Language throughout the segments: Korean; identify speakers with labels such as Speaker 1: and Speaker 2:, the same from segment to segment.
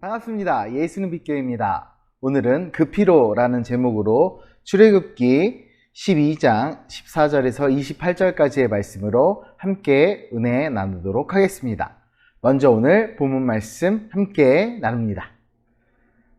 Speaker 1: 반갑습니다. 예수는 빛교입니다. 오늘은 그 피로라는 제목으로 출애굽기 12장 14절에서 28절까지의 말씀으로 함께 은혜 나누도록 하겠습니다. 먼저 오늘 본문 말씀 함께 나눕니다.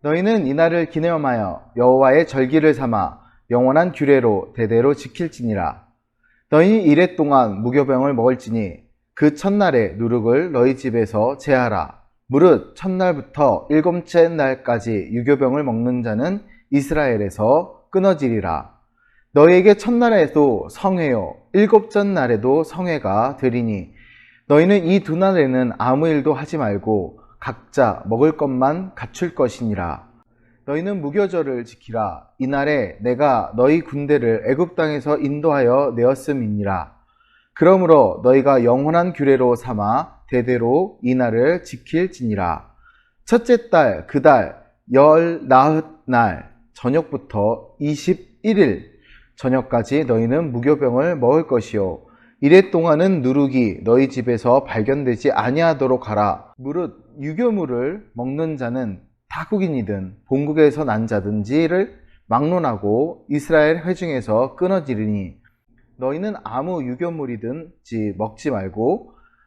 Speaker 1: 너희는 이날을 기념하여 여호와의 절기를 삼아 영원한 규례로 대대로 지킬지니라. 너희 이래 동안 무교병을 먹을지니 그 첫날에 누룩을 너희 집에서 제하라. 무릇 첫날부터 일곱째 날까지 유교병을 먹는 자는 이스라엘에서 끊어지리라. 너희에게 첫날에도 성회요, 일곱째 날에도 성회가 되리니 너희는 이 두 날에는 아무 일도 하지 말고 각자 먹을 것만 갖출 것이니라. 너희는 무교절을 지키라. 이날에 내가 너희 군대를 애굽 땅에서 인도하여 내었음이니라. 그러므로 너희가 영원한 규례로 삼아 대대로 이 날을 지킬지니라. 첫째 달, 그 달, 열 나흘 날, 저녁부터 21일, 저녁까지 너희는 무교병을 먹을 것이요. 이래 동안은 누룩이 너희 집에서 발견되지 아니하도록 하라. 무릇 유교물을 먹는 자는 타국인이든 본국에서 난 자든지를 막론하고 이스라엘 회중에서 끊어지리니 너희는 아무 유교물이든지 먹지 말고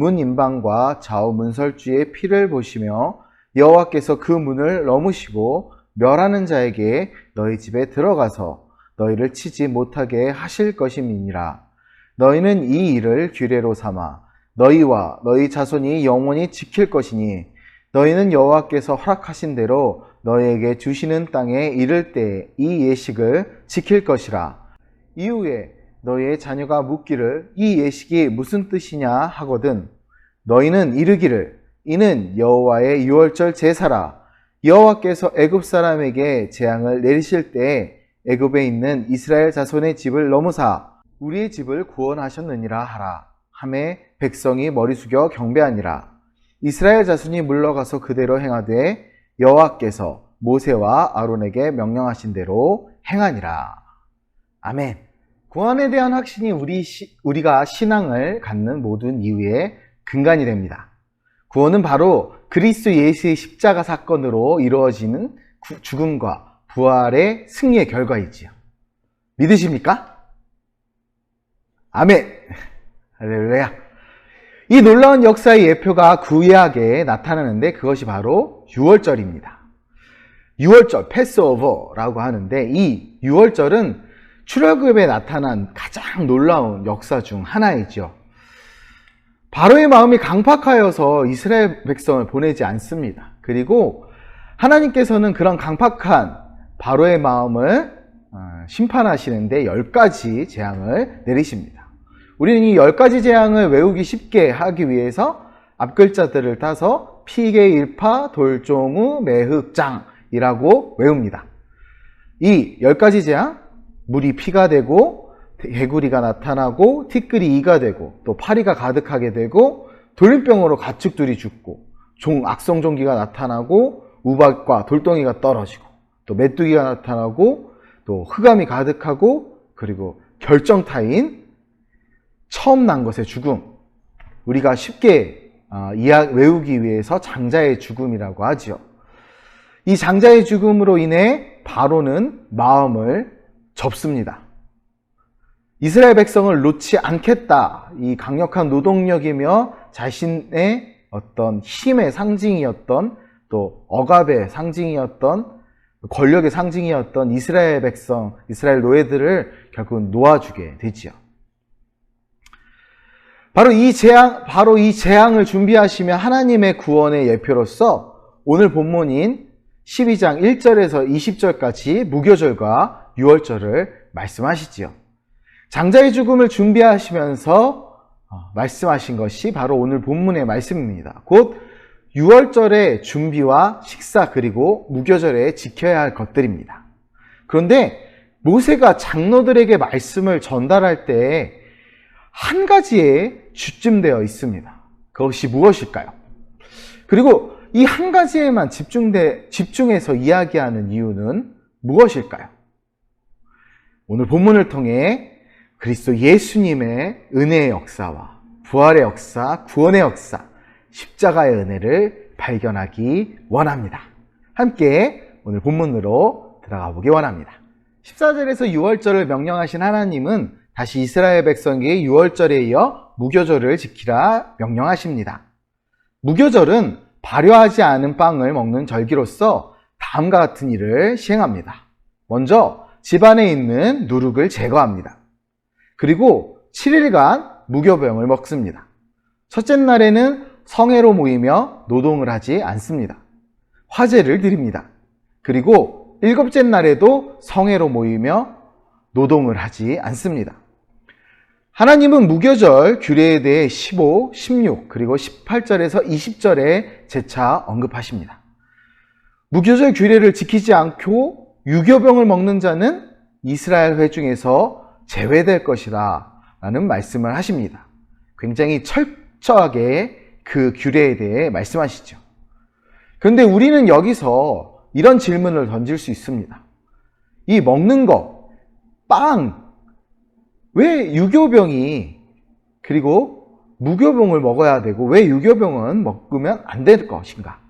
Speaker 1: 문 인방과 좌우 문설주의 피를 보시며 여호와께서 그 문을 넘으시고 멸하는 자에게 너희 집에 들어가서 너희를 치지 못하게 하실 것임이니라. 너희는 이 일을 규례로 삼아 너희와 너희 자손이 영원히 지킬 것이니 너희는 여호와께서 허락하신 대로 너희에게 주시는 땅에 이를 때 이 예식을 지킬 것이라. 이후에 너희의 자녀가 묻기를 이 예식이 무슨 뜻이냐 하거든. 너희는 이르기를 이는 여호와의 유월절 제사라. 여호와께서 애굽 사람에게 재앙을 내리실 때 애굽에 있는 이스라엘 자손의 집을 넘으사 우리의 집을 구원하셨느니라 하라. 함에 백성이 머리 숙여 경배하니라. 이스라엘 자손이 물러가서 그대로 행하되 여호와께서 모세와 아론에게 명령하신 대로 행하니라. 아멘. 구원에 대한 확신이 우리 시- 우리가 신앙을 갖는 모든 이유의 근간이 됩니다. 구원은 바로 그리스도 예수의 십자가 사건으로 이루어지는 구- 죽음과 부활의 승리의 결과이지요. 믿으십니까? 아멘. 할렐루야. 이 놀라운 역사의 예표가 구약에 나타나는데 그것이 바로 6월절입니다. 6월절, 패스오버라고 하는데 이 6월절은 출애굽에 나타난 가장 놀라운 역사 중 하나이죠. 바로의 마음이 강팍하여서 이스라엘 백성을 보내지 않습니다. 그리고 하나님께서는 그런 강팍한 바로의 마음을 어, 심판하시는데 열 가지 재앙을 내리십니다. 우리는 이 열 가지 재앙을 외우기 쉽게 하기 위해서 앞글자들을 따서 피계 일파 돌종우 매흑장이라고 외웁니다. 이 열 가지 재앙 물이 피가 되고 개구리가 나타나고 티끌이 이가 되고 또 파리가 가득하게 되고 돌림병으로 가축들이 죽고 종 악성종기가 나타나고 우박과 돌덩이가 떨어지고 또 메뚜기가 나타나고 또 흑암이 가득하고 그리고 결정타인 처음 난 것의 죽음 우리가 쉽게 아, 외우기 위해서 장자의 죽음이라고 하지요. 이 장자의 죽음으로 인해 바로는 마음을 접습니다. 이스라엘 백성을 놓지 않겠다. 이 강력한 노동력이며 자신의 어떤 힘의 상징이었던 또 억압의 상징이었던 권력의 상징이었던 이스라엘 백성, 이스라엘 노예들을 결국은 놓아주게 되지요. 바로 이 재앙, 바로 이 재앙을 준비하시며 하나님의 구원의 예표로서 오늘 본문인 12장 1절에서 20절까지 무교절과 유월절을 말씀하시지요. 장자의 죽음을 준비하시면서 어, 말씀하신 것이 바로 오늘 본문의 말씀입니다. 곧 유월절의 준비와 식사 그리고 무교절에 지켜야 할 것들입니다. 그런데 모세가 장로들에게 말씀을 전달할 때한 가지에 주쯤되어 있습니다. 그것이 무엇일까요? 그리고 이 한 가지에만 집중돼, 집중해서 이야기하는 이유는 무엇일까요? 오늘 본문을 통해 그리스도 예수님의 은혜의 역사와 부활의 역사, 구원의 역사, 십자가의 은혜를 발견하기 원합니다. 함께 오늘 본문으로 들어가 보기 원합니다. 14절에서 6월절을 명령하신 하나님은 다시 이스라엘 백성에게 6월절에 이어 무교절을 지키라 명령하십니다. 무교절은 발효하지 않은 빵을 먹는 절기로서 다음과 같은 일을 시행합니다. 먼저 집안에 있는 누룩을 제거합니다. 그리고 7일간 무교병을 먹습니다. 첫째 날에는 성회로 모이며 노동을 하지 않습니다. 화제를 드립니다. 그리고 일곱째 날에도 성회로 모이며 노동을 하지 않습니다. 하나님은 무교절 규례에 대해 15, 16, 그리고 18절에서 20절에 재차 언급하십니다. 무교절 규례를 지키지 않고 유교병을 먹는 자는 이스라엘 회 중에서 제외될 것이라 라는 말씀을 하십니다. 굉장히 철저하게 그 규례에 대해 말씀하시죠. 그런데 우리는 여기서 이런 질문을 던질 수 있습니다. 이 먹는 거, 빵, 왜 유교병이 그리고 무교병을 먹어야 되고 왜 유교병은 먹으면 안 될 것인가?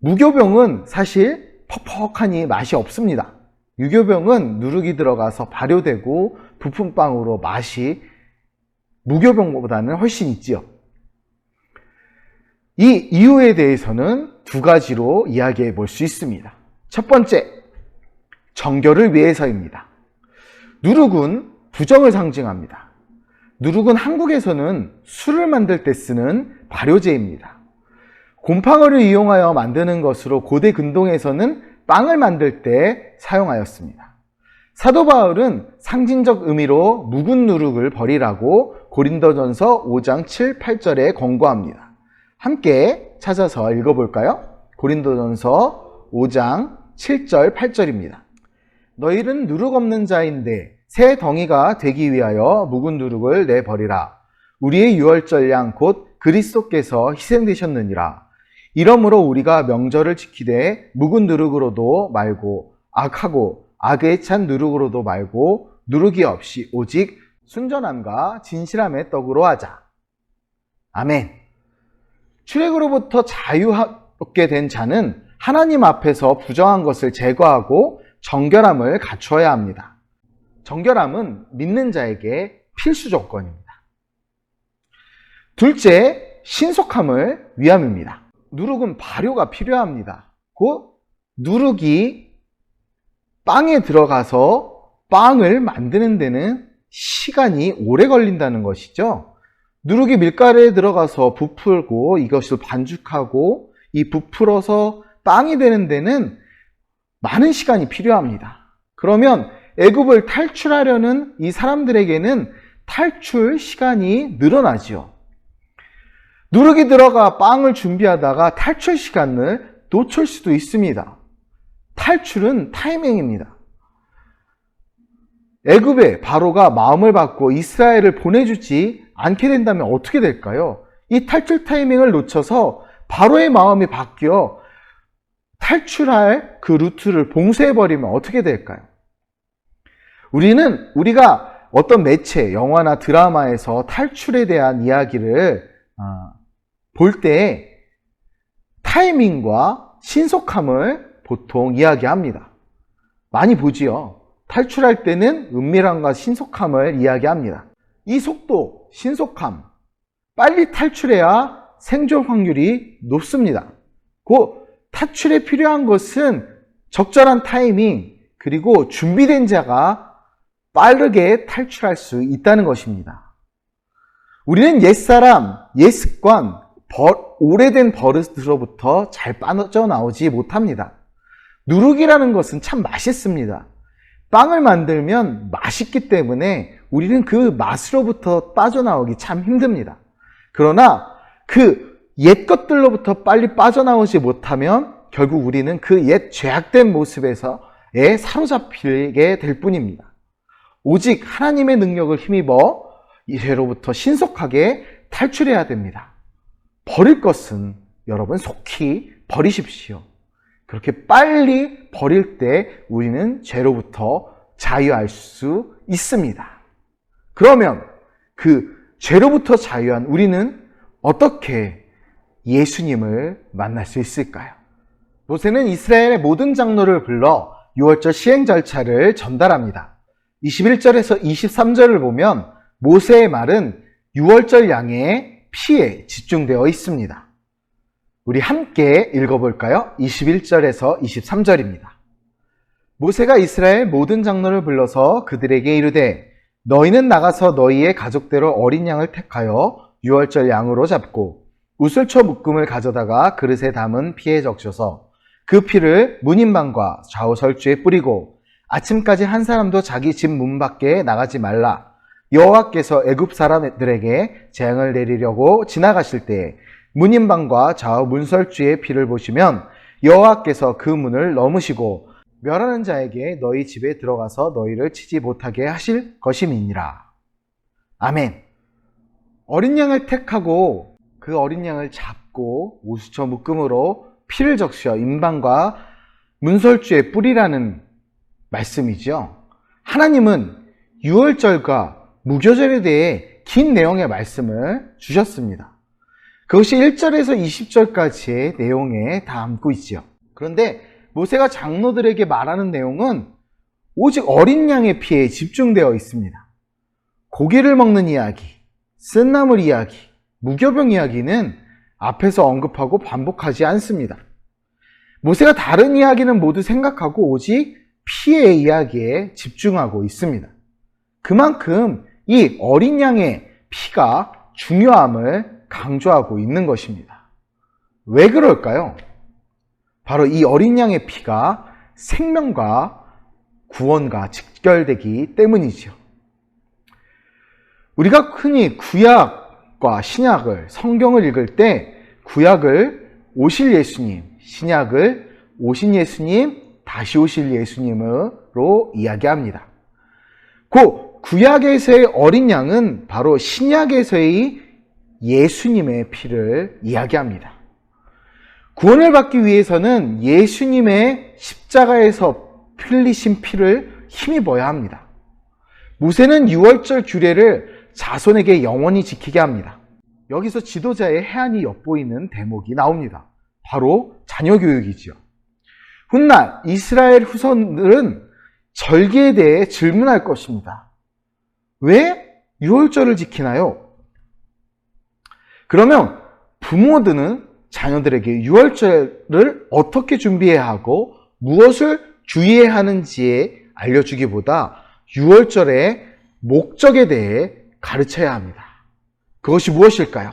Speaker 1: 무교병은 사실 퍽퍽하니 맛이 없습니다. 유교병은 누룩이 들어가서 발효되고 부품빵으로 맛이 무교병보다는 훨씬 있지요. 이 이유에 대해서는 두 가지로 이야기해 볼 수 있습니다. 첫 번째, 정결을 위해서입니다. 누룩은 부정을 상징합니다. 누룩은 한국에서는 술을 만들 때 쓰는 발효제입니다. 곰팡이를 이용하여 만드는 것으로 고대 근동에서는 빵을 만들 때 사용하였습니다. 사도 바울은 상징적 의미로 묵은 누룩을 버리라고 고린도전서 5장 7, 8절에 권고합니다. 함께 찾아서 읽어볼까요? 고린도전서 5장 7절, 8절입니다. 너희는 누룩 없는 자인데 새 덩이가 되기 위하여 묵은 누룩을 내버리라. 우리의 유월절 양 곧 그리스도께서 희생되셨느니라. 이러므로 우리가 명절을 지키되 묵은 누룩으로도 말고 악하고 악에 찬 누룩으로도 말고 누룩이 없이 오직 순전함과 진실함의 떡으로 하자. 아멘. 출애굽으로부터 자유하게 된 자는 하나님 앞에서 부정한 것을 제거하고 정결함을 갖추어야 합니다. 정결함은 믿는 자에게 필수 조건입니다. 둘째, 신속함을 위함입니다. 누룩은 발효가 필요합니다. 그 누룩이 빵에 들어가서 빵을 만드는 데는 시간이 오래 걸린다는 것이죠. 누룩이 밀가루에 들어가서 부풀고 이것을 반죽하고 이 부풀어서 빵이 되는 데는 많은 시간이 필요합니다. 그러면 애굽을 탈출하려는 이 사람들에게는 탈출 시간이 늘어나지요. 누룩이 들어가 빵을 준비하다가 탈출 시간을 놓칠 수도 있습니다. 탈출은 타이밍입니다. 애굽의 바로가 마음을 받고 이스라엘을 보내주지 않게 된다면 어떻게 될까요? 이 탈출 타이밍을 놓쳐서 바로의 마음이 바뀌어 탈출할 그 루트를 봉쇄해버리면 어떻게 될까요? 우리는 우리가 어떤 매체, 영화나 드라마에서 탈출에 대한 이야기를 아, 볼 때 타이밍과 신속함을 보통 이야기합니다. 많이 보지요. 탈출할 때는 은밀함과 신속함을 이야기합니다. 이 속도, 신속함, 빨리 탈출해야 생존 확률이 높습니다. 그 탈출에 필요한 것은 적절한 타이밍, 그리고 준비된 자가 빠르게 탈출할 수 있다는 것입니다. 우리는 옛사람, 옛습관, 오래된 버릇으로부터 잘 빠져나오지 못합니다. 누룩이라는 것은 참 맛있습니다. 빵을 만들면 맛있기 때문에 우리는 그 맛으로부터 빠져나오기 참 힘듭니다. 그러나 그 옛 것들로부터 빨리 빠져나오지 못하면 결국 우리는 그 옛 죄악된 모습에서에 사로잡히게 될 뿐입니다. 오직 하나님의 능력을 힘입어 이 죄로부터 신속하게 탈출해야 됩니다. 버릴 것은 여러분 속히 버리십시오. 그렇게 빨리 버릴 때 우리는 죄로부터 자유할 수 있습니다. 그러면 그 죄로부터 자유한 우리는 어떻게 예수님을 만날 수 있을까요? 모세는 이스라엘의 모든 장로를 불러 6월절 시행 절차를 전달합니다. 21절에서 23절을 보면 모세의 말은 6월절 양의 피에 집중되어 있습니다. 우리 함께 읽어볼까요? 21절에서 23절입니다. 모세가 이스라엘 모든 장로를 불러서 그들에게 이르되 너희는 나가서 너희의 가족대로 어린 양을 택하여 6월절 양으로 잡고 우슬초 묶음을 가져다가 그릇에 담은 피에 적셔서 그 피를 문인방과 좌우 설주에 뿌리고 아침까지 한 사람도 자기 집 문 밖에 나가지 말라. 여호와께서 애굽 사람들에게 재앙을 내리려고 지나가실 때에 문인방과 좌우 문설주의 피를 보시면 여호와께서 그 문을 넘으시고 멸하는 자에게 너희 집에 들어가서 너희를 치지 못하게 하실 것임이니라. 아멘. 어린 양을 택하고 그 어린 양을 잡고 우수처 묶음으로 피를 적셔 인방과 문설주에 뿌리라는 말씀이죠. 하나님은 유월절과 무교절에 대해 긴 내용의 말씀을 주셨습니다. 그것이 1절에서 20절까지의 내용에 담고 있지요. 그런데 모세가 장로들에게 말하는 내용은 오직 어린 양의 피에 집중되어 있습니다. 고기를 먹는 이야기, 쓴나물 이야기, 무교병 이야기는 앞에서 언급하고 반복하지 않습니다. 모세가 다른 이야기는 모두 생각하고 오직 피의 이야기에 집중하고 있습니다. 그만큼 이 어린 양의 피가 중요함을 강조하고 있는 것입니다. 왜 그럴까요? 바로 이 어린 양의 피가 생명과 구원과 직결되기 때문이죠. 우리가 흔히 구약과 신약을 성경을 읽을 때 구약을 오실 예수님, 신약을 오신 예수님, 다시 오실 예수님으로 이야기합니다. 그 구약에서의 어린 양은 바로 신약에서의 예수님의 피를 이야기합니다. 구원을 받기 위해서는 예수님의 십자가에서 흘리신 피를 힘입어야 합니다. 무세는 6월절 규례를 자손에게 영원히 지키게 합니다. 여기서 지도자의 해안이 엿보이는 대목이 나옵니다. 바로 자녀 교육이지요. 훗날 이스라엘 후손들은 절기에 대해 질문할 것입니다. 왜 6월절을 지키나요? 그러면 부모들은 자녀들에게 6월절을 어떻게 준비해야 하고 무엇을 주의해야 하는지에 알려주기보다 6월절의 목적에 대해 가르쳐야 합니다. 그것이 무엇일까요?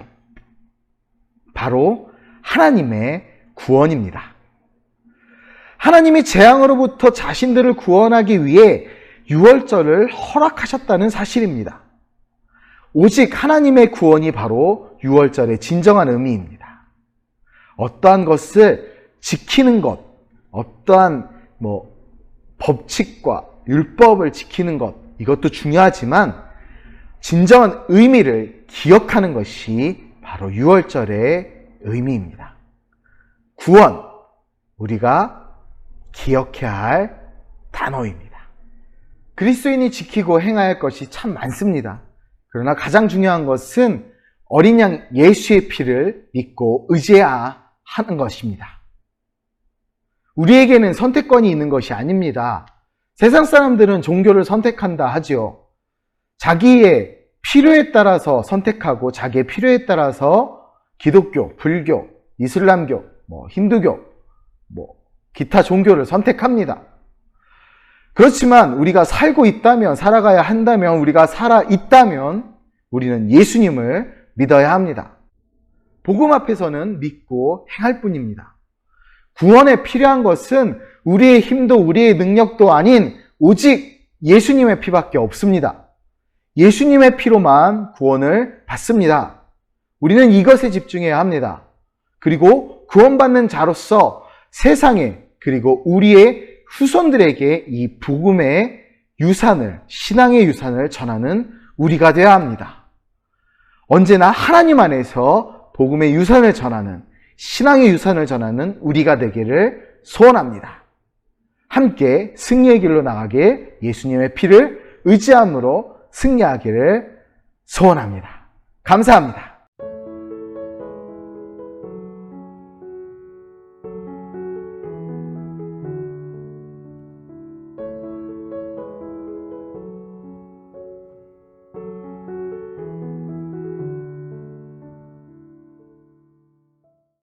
Speaker 1: 바로 하나님의 구원입니다. 하나님이 재앙으로부터 자신들을 구원하기 위해 6월절을 허락하셨다는 사실입니다. 오직 하나님의 구원이 바로 6월절의 진정한 의미입니다. 어떠한 것을 지키는 것, 어떠한 뭐 법칙과 율법을 지키는 것, 이것도 중요하지만 진정한 의미를 기억하는 것이 바로 6월절의 의미입니다. 구원, 우리가 기억해야 할 단어입니다. 그리스도인이 지키고 행해야 할 것이 참 많습니다. 그러나 가장 중요한 것은 어린 양 예수의 피를 믿고 의지해야 하는 것입니다. 우리에게는 선택권이 있는 것이 아닙니다. 세상 사람들은 종교를 선택한다 하지요. 자기의 필요에 따라서 선택하고 자기의 필요에 따라서 기독교, 불교, 이슬람교, 뭐 힌두교, 뭐 기타 종교를 선택합니다. 그렇지만 우리가 살고 있다면, 살아가야 한다면, 우리가 살아 있다면 우리는 예수님을 믿어야 합니다. 복음 앞에서는 믿고 행할 뿐입니다. 구원에 필요한 것은 우리의 힘도 우리의 능력도 아닌 오직 예수님의 피밖에 없습니다. 예수님의 피로만 구원을 받습니다. 우리는 이것에 집중해야 합니다. 그리고 구원받는 자로서 세상에 그리고 우리의 후손들에게 이 복음의 유산을, 신앙의 유산을 전하는 우리가 되어야 합니다. 언제나 하나님 안에서 복음의 유산을 전하는, 신앙의 유산을 전하는 우리가 되기를 소원합니다. 함께 승리의 길로 나가게 예수님의 피를 의지함으로 승리하기를 소원합니다. 감사합니다.